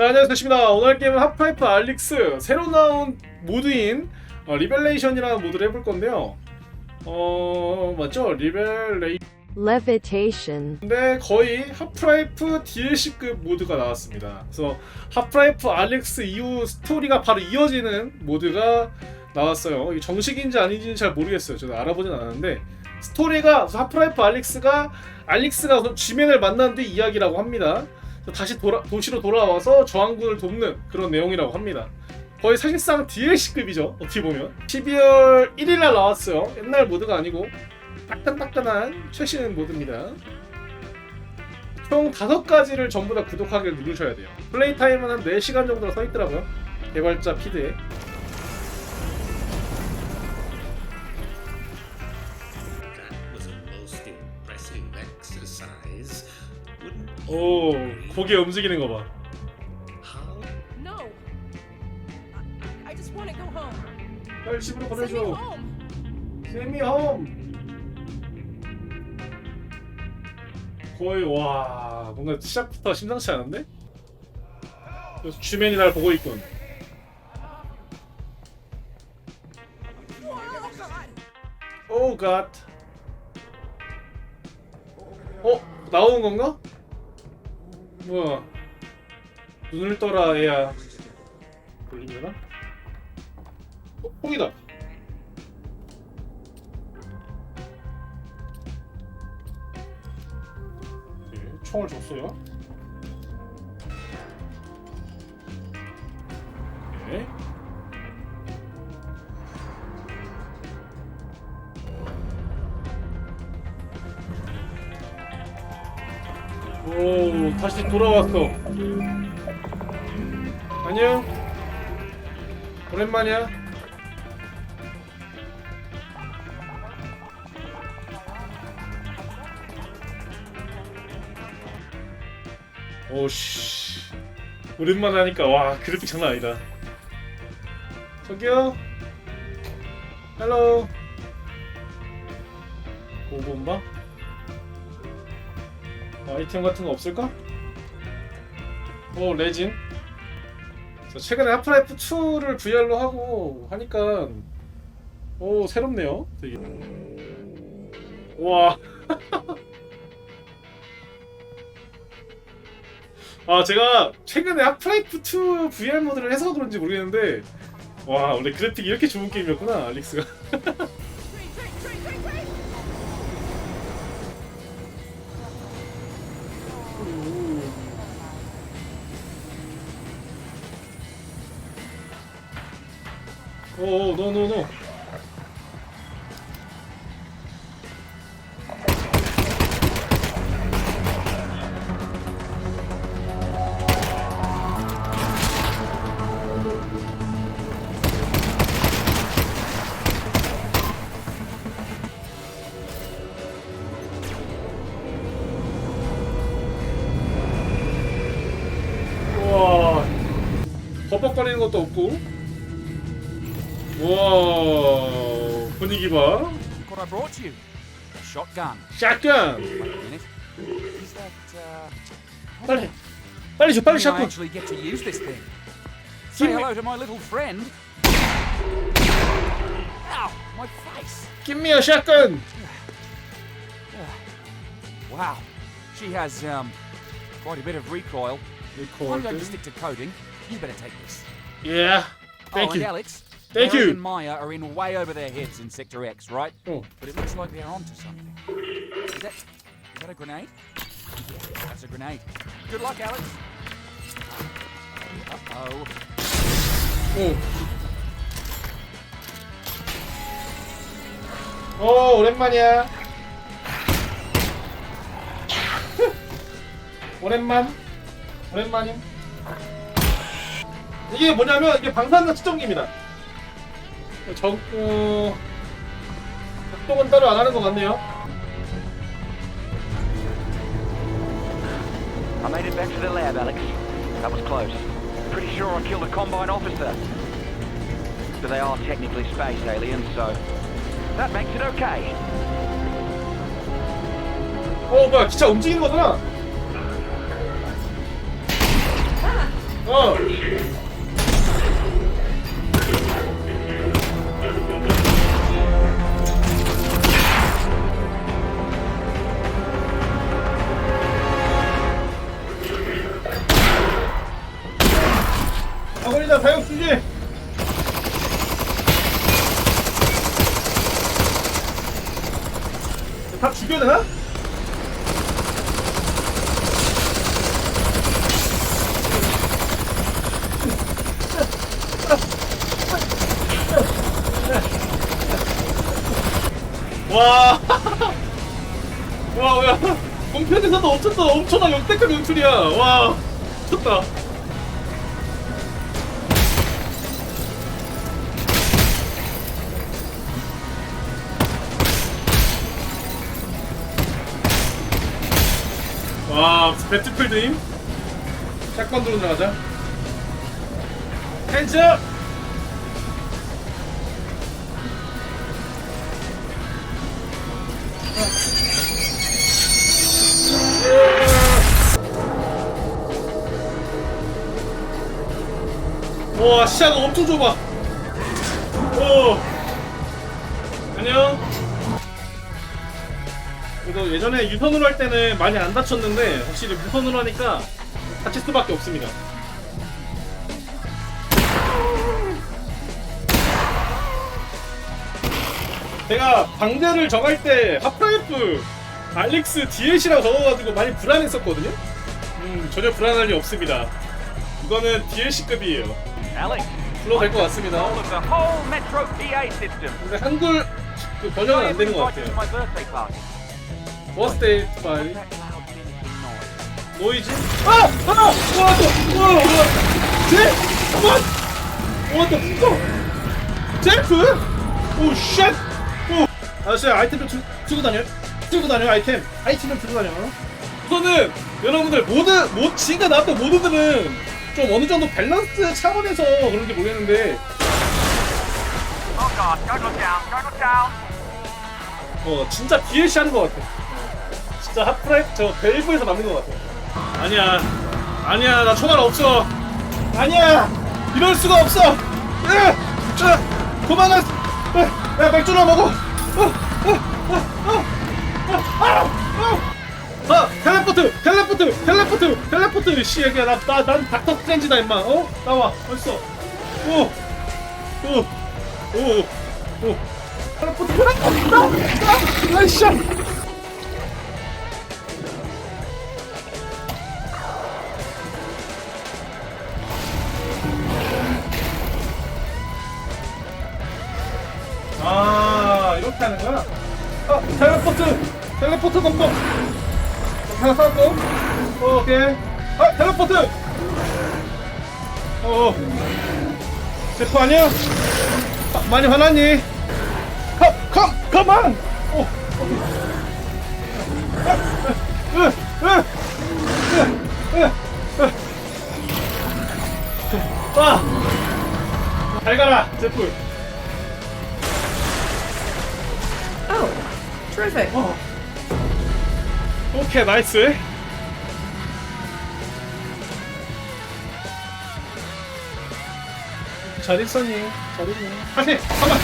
자 안녕하십니까 오늘 게임은 하프라이프 알릭스 새로 나온 모드인 어, 리벨레이션이라는 모드를 해볼 건데요 어 맞죠 리벨레이 levitation, 근데 거의 하프라이프 DLC급 모드가 나왔습니다. 그래서 하프라이프 알렉스 이후 스토리가 바로 이어지는 모드가 나왔어요. 이게 정식인지 아닌지는 잘 모르겠어요. 저도 알아보진 않았는데 스토리가 하프라이프 알렉스가 알렉스가 쥐맨을 만난 뒤 이야기라고 합니다. 다시 돌아, 도시로 돌아와서 저항군을 돕는 그런 내용이라고 합니다. 거의 사실상 DLC급이죠. 어떻게 보면 12월 1일 날 나왔어요. 옛날 모드가 아니고 따끈따끈한 최신 모드입니다. 총 다섯 가지를 전부 다 구독하기를 누르셔야 돼요. 플레이 타임은 한 4시간 정도로 써 있더라고요. 개발자 피드에. 오? 고개 움직이는 거 봐. No. I, I just want to go home. 빨리 집으로 Send me 보내줘. home. 세미 홈. 거의 와 뭔가 시작부터 심상치 않은데? 그래서 주맨이 날 보고 있군. Oh, 오 God. 갓. 어 나오는 건가? 뭐야? 눈을 떠라 애야. 돌리려나? 어, 뽕이다. 네, 총을 줬어요. 오, 다시 돌아왔어. 안녕. 오랜만이야. 오씨. 오랜만에 하니까 와 그래픽 장난 아니다. 저기요. 헬로. 고본바? 아이템 같은 거 없을까? 오 레진. 저 최근에 하프라이프 2를 VR로 하고 하니까 오 새롭네요. 되게. 와. 아 제가 최근에 하프라이프 2 VR 모드를 해서 그런지 모르겠는데 와 원래 그래픽이 이렇게 좋은 게임이었구나 알릭스가. 버벅거리는 것도 없고 우와 분위기 봐 Look what I brought you. A shotgun. 샷건 Wait a minute. Is that, uh... 빨리 빨리 줘 빨리 when I 샷건 actually get to use this thing. Say Give me- hello to my little friend. Ow, my face. give 샷건 Wow. She has, um, quite a bit of recoil. I'm going to stick to coding. You better take this. yeah thank oh, and you Alex. Thank Eric you. and Maya are in way over their heads in Sector X, right? 어 But it looks like they're onto something. Is that, is that a grenade? Yeah, that's a grenade. Good luck, Alex. Uh-oh. 오. 오 오랜만이야 오랜만 오랜만임 이게 뭐냐면 이게 방사능 측정기입니다 정 어, 작동은 따로 안 하는 것 같네요 I made it back to the lab, Alex. That was close. Pretty sure I killed a Combine officer. But they are technically space aliens, so that makes it okay. 어 뭐야 기차 움직이는 거잖아 어. 와. 와, 야. 본편에서도 엄청난, 엄청난 역대급 연출이야. 와. 미쳤다. 와, 배틀필드임? 샷건 들어 들어가자. 핸즈 업! 와 시야가 엄청 좁아. 오 안녕. 그래도 예전에 유선으로 할 때는 많이 안 다쳤는데 확실히 무선으로 하니까 다칠 수밖에 없습니다. 제가 방대를 정할 때 하프라이프 알릭스 DLC라고 적어가지고 많이 불안했었거든요? 음 전혀 불안할 리 없습니다. 이거는 DLC급이에요 불러도 될것 같습니다. 근데 한글 그 번역은 안 되는 것 같아요. That loud menacing noise. 노이즈 아! 아! 와! 또! 와! 와! 제? 와! 와! 또 붙어! 젤프? 오 쉣! 오! 아저씨 아이템 좀 들- 들고 다녀 들고 다녀 아이템 아이템 좀 들고 다녀 우선은 여러분들 모드 모 지가 나왔던 모드들은 좀 어느 정도 밸런스 차원에서 그런지 모르겠는데 Oh. 어 진짜 DLC 하는 것 같아. 진짜 핫프라이 저 벨브에서 만든 것 같아. 아니야, 아니야 나 총알 없어. 아니야, 이럴 수가 없어. 으, 으, 그만하. 으, 야 맥주나 먹어. 어, 어, 어, 어, 어, 아, 어. 아, 텔레포트, 텔레포트, 텔레포트, 텔레포트. 씨, 얘기야, 나, 나, 난 닥터 스트레인지다, 임마. 어? 나와, 어딨어? 오, 오, 오, 오. 텔레포트, 나, 나, 나, 아이씨. 아, 이렇게 하는 거야? 아, 텔레포트! 텔레포트 공법! 하나 쌓았고. 어, 오케이. 아, 텔레포트! 어, 제프 아니야? 아, 많이 화났니? 컴, 컴, 컴온! 오, 으, 으, 으. 아! 잘 가라, 제프. Oh, terrific. 어. 오케이 나이스 잘 있었니? 잘 있니? 다시 한번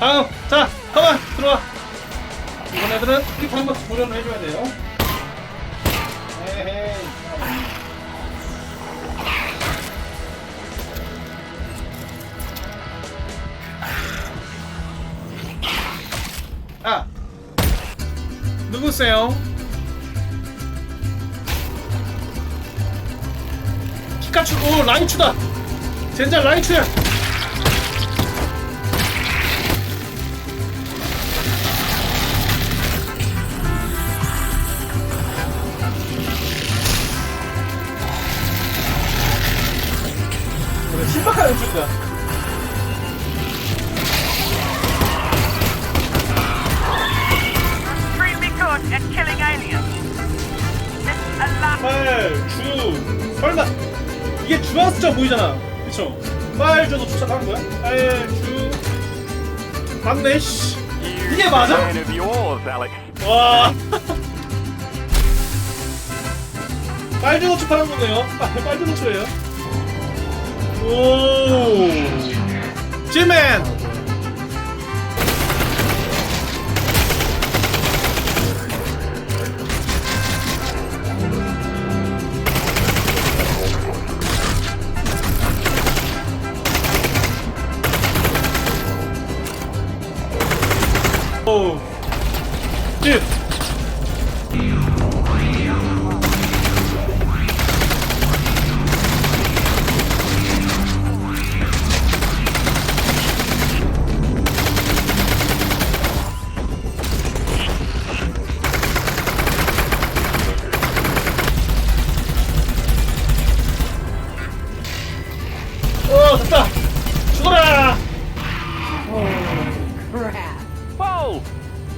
다음 자 가만 들어와 이번 애들은 이렇게 한번 도전을 해줘야 돼요 누구세요? 피카츄 오 라이츄다! 젠장 라이츄야 신박한 연출이다 설마 이게 주황수처럼 보이잖아. 그쵸. 빨주도 주차도 한 거야? 빨주. 맞네 씨. 이게 맞아? 와. 빨주 고추 파는 거네요. 아, 빨주 고추예요. 오. 찌맨. 집.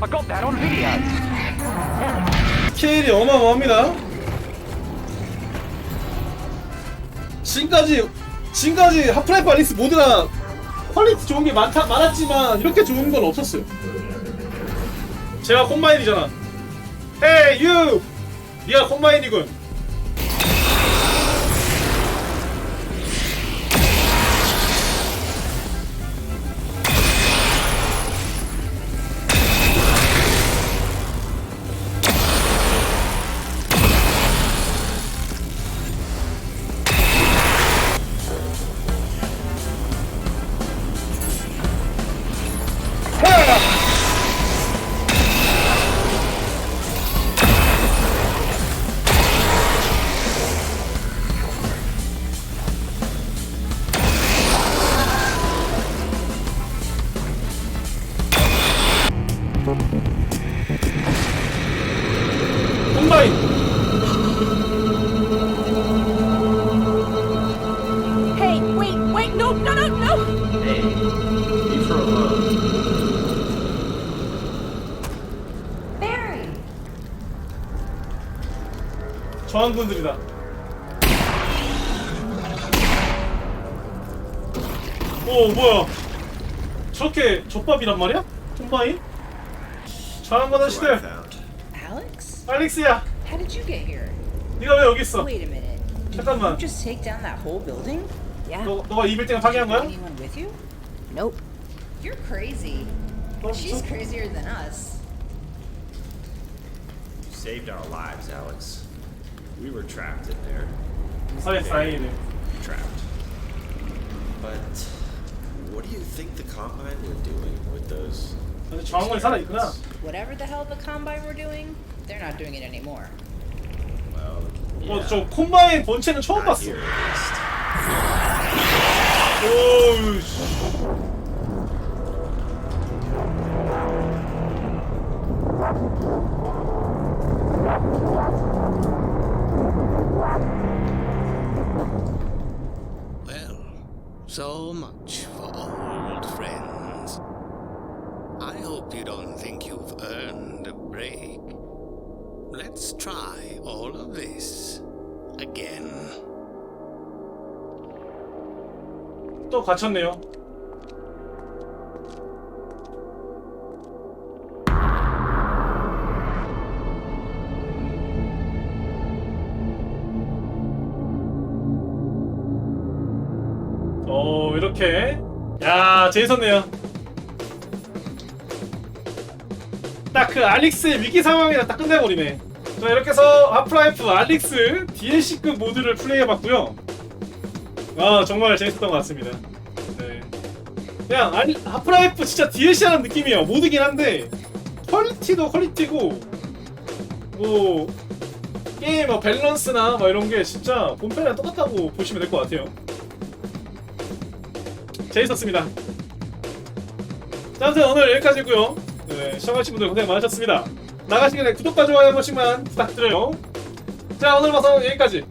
I got that on video. 스케일이 어마어마합니다. 지금까지 지금까지 하프라이프 알리스 모드가 퀄리티 좋은 게 많다 많았지만 이렇게 좋은 건 없었어요. 제가 콤바인이잖아. 헤이 유, 네가 콤바인이군. 저항군들이다. 오 뭐야? 저렇게 족밥이란 말이야? 콤바인? 저항군들 시대. Alex? 알릭스야, How did you get here? 네가 왜 여기 있어? Wait a minute. Did 잠깐만. you just take down that whole building? Yeah. 너 너가 이 빌딩을 파괴한 거야? Anyone with you? Nope. You're crazy. 너, She's 저, crazier than us. You saved our lives, Alex. We were trapped in there. 사이 다행이네. Trapped. But what do you think the Combine were doing with those? 근데 저항군이 살아 있구나. Whatever the hell the Combine were doing, they're not doing it anymore. Well, 어, 저 콤바인 본체는 처음 not 봤어. here at least. 오우 씨. so much for old friends. I hope you don't think you've earned a break. Let's try all of this again. 또 갇혔네요. 어 이렇게 야 재밌었네요. 딱 그 알릭스의 위기 상황이랑 딱 끝내버리네. 자 이렇게 해서 하프라이프 알릭스 DLC급 모드를 플레이해봤고요. 아 정말 재밌었던 것 같습니다. 네. 그냥 아니 하프라이프 진짜 DLC 하는 느낌이에요. 모드긴 한데 퀄리티도 퀄리티고 뭐 게임 뭐 밸런스나 뭐 이런 게 진짜 본편이랑 똑같다고 보시면 될 것 같아요. 재밌었습니다. 자, 아무튼 오늘 여기까지고요. 네, 시청하신 분들 고생 많으셨습니다. 나가시기 전에 구독과 좋아요 한 번씩만 부탁드려요. 자, 오늘 방송 여기까지.